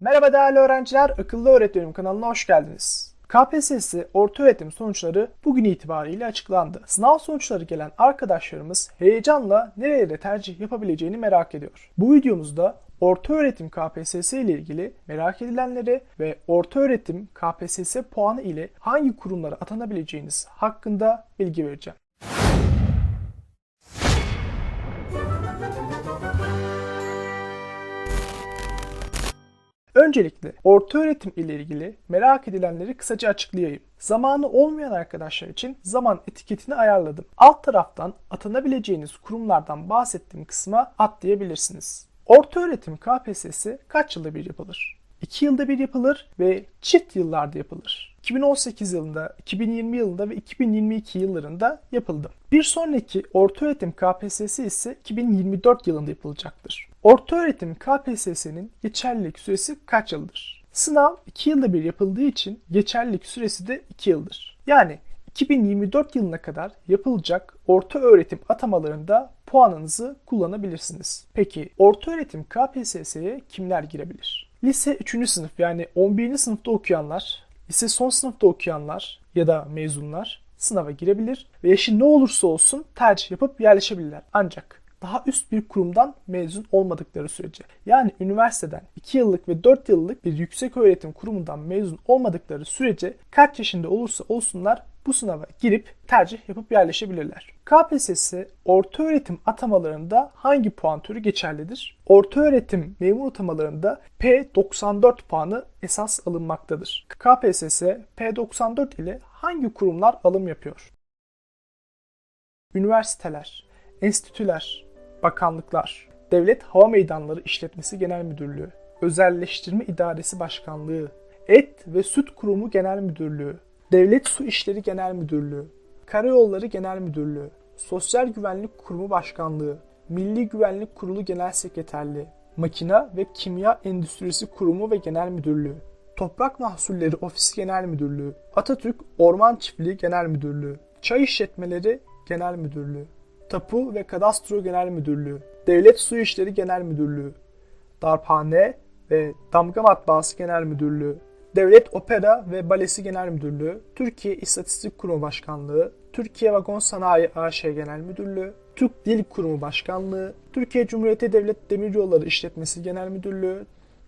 Merhaba değerli öğrenciler, Akıllı Öğretmenim kanalına hoş geldiniz. KPSS orta öğretim sonuçları bugün itibariyle açıklandı. Sınav sonuçları gelen arkadaşlarımız heyecanla nerelere tercih yapabileceğini merak ediyor. Bu videomuzda orta öğretim KPSS ile ilgili merak edilenleri ve orta öğretim KPSS puanı ile hangi kurumlara atanabileceğiniz hakkında bilgi vereceğim. Öncelikle orta öğretim ile ilgili merak edilenleri kısaca açıklayayım. Zamanı olmayan arkadaşlar için zaman etiketini ayarladım. Alt taraftan atanabileceğiniz kurumlardan bahsettiğim kısma atlayabilirsiniz. Orta öğretim KPSS kaç yılda bir yapılır? 2 yılda bir yapılır ve çift yıllarda yapılır. 2018 yılında, 2020 yılında ve 2022 yıllarında yapıldı. Bir sonraki orta öğretim KPSS ise 2024 yılında yapılacaktır. Orta öğretim KPSS'nin geçerlilik süresi kaç yıldır? Sınav 2 yılda bir yapıldığı için geçerlilik süresi de 2 yıldır. Yani 2024 yılına kadar yapılacak orta öğretim atamalarında puanınızı kullanabilirsiniz. Peki orta öğretim KPSS'ye kimler girebilir? Lise 3. sınıf yani 11. sınıfta okuyanlar, lise son sınıfta okuyanlar ya da mezunlar sınava girebilir ve yaşı ne olursa olsun tercih yapıp yerleşebilirler. Ancak daha üst bir kurumdan mezun olmadıkları sürece yani üniversiteden 2 yıllık ve 4 yıllık bir yüksek öğretim kurumundan mezun olmadıkları sürece kaç yaşında olursa olsunlar bu sınava girip tercih yapıp yerleşebilirler. KPSS orta öğretim atamalarında hangi puan türü geçerlidir? Orta öğretim memur atamalarında P94 puanı esas alınmaktadır. KPSS P94 ile hangi kurumlar alım yapıyor? Üniversiteler, enstitüler, bakanlıklar, Devlet Hava Meydanları İşletmesi Genel Müdürlüğü, Özelleştirme İdaresi Başkanlığı, Et ve Süt Kurumu Genel Müdürlüğü, Devlet Su İşleri Genel Müdürlüğü, Karayolları Genel Müdürlüğü, Sosyal Güvenlik Kurumu Başkanlığı, Milli Güvenlik Kurulu Genel Sekreterliği, Makina ve Kimya Endüstrisi Kurumu ve Genel Müdürlüğü, Toprak Mahsulleri Ofisi Genel Müdürlüğü, Atatürk Orman Çiftliği Genel Müdürlüğü, Çay İşletmeleri Genel Müdürlüğü, Tapu ve Kadastro Genel Müdürlüğü, Devlet Su İşleri Genel Müdürlüğü, Darphane ve Damga Matbaası Genel Müdürlüğü, Devlet Opera ve Balesi Genel Müdürlüğü, Türkiye İstatistik Kurumu Başkanlığı, Türkiye Vagon Sanayi AŞ Genel Müdürlüğü, Türk Dil Kurumu Başkanlığı, Türkiye Cumhuriyeti Devlet Demiryolları İşletmesi Genel Müdürlüğü,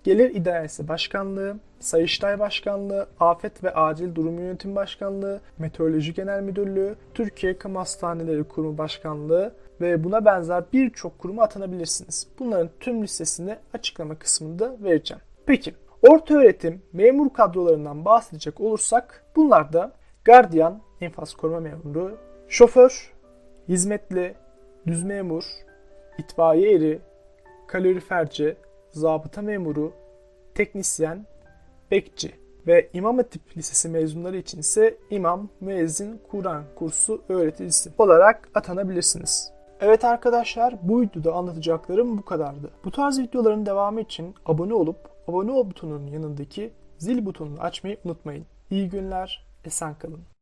Gelir İdaresi Başkanlığı, Sayıştay Başkanlığı, Afet ve Acil Durum Yönetim Başkanlığı, Meteoroloji Genel Müdürlüğü, Türkiye Kamu Hastaneleri Kurumu Başkanlığı ve buna benzer birçok kuruma atanabilirsiniz. Bunların tüm listesini açıklama kısmında vereceğim. Peki, orta öğretim memur kadrolarından bahsedecek olursak bunlar da gardiyan, infaz koruma memuru, şoför, hizmetli, düz memur, itfaiye eri, kaloriferci, zabıta memuru, teknisyen, bekçi ve İmam Hatip Lisesi mezunları için ise imam, müezzin, Kur'an kursu öğreticisi olarak atanabilirsiniz. Evet arkadaşlar bu videoda anlatacaklarım bu kadardı. Bu tarz videoların devamı için abone olup abone ol butonunun yanındaki zil butonunu açmayı unutmayın. İyi günler, esen kalın.